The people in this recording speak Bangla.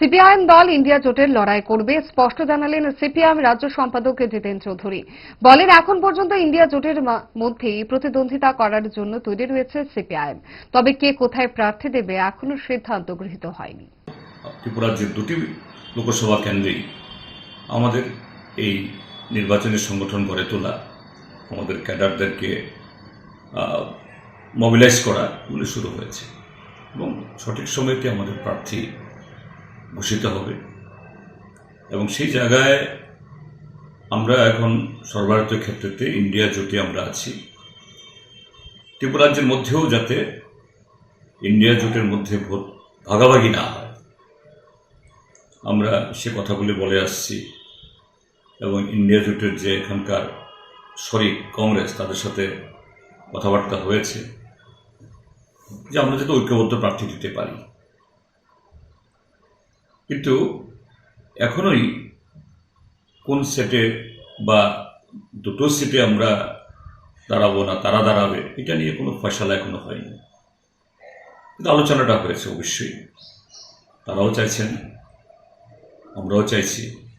সিপিআইএম দল ইন্ডিয়া জোটের লড়াই করবে, স্পষ্ট জানালেন সিপিআইএম রাজ্য সম্পাদক জিতেন চৌধুরী। বলেন, এখন পর্যন্ত ইন্ডিয়া জোটের মা- মধ্যেই প্রতিদ্বন্দ্বিতা করার জন্য তৈরি রয়েছে সিপিআইএম। তবে কে কোথায় প্রার্থী দেবে এখনও সিদ্ধান্ত গৃহীত হয়নি। ত্রিপুরার যে দুটি লোকসভা কেন্দ্রেই আমাদের এই নির্বাচনী সংগঠন গড়ে তোলা, আমাদের ক্যাডারদেরকে মোবিলাইজ করা শুরু হয়েছে এবং সঠিক সময়তে আমাদের প্রার্থী ঘোষিত হবে। এবং সেই জায়গায় আমরা এখন সর্বভারতীয় ক্ষেত্রেতে ইন্ডিয়া জোটে আমরা আছি। ত্রিপুরা রাজ্যের মধ্যেও যাতে ইন্ডিয়া জোটের মধ্যে ভোট ভাগাভাগি না হয়। আমরা সে কথাগুলি বলে আসছি এবং ইন্ডিয়া জোটের যে এখানকার শরিক কংগ্রেস, তাদের সাথে কথাবার্তা হয়েছে, যে আমরা যাতে ঐক্যবদ্ধ প্রার্থী দিতে পারি। কিন্তু এখনোই কোন সেটে বা দুটো সেটে আমরা দাঁড়াবো না, তারা দাঁড়াবে, এটা নিয়ে কোনো ফয়সালা এখনও হয়নি। কিন্তু আলোচনাটা হয়েছে অবশ্যই। তারাও চাইছেন, আমরাও চাইছি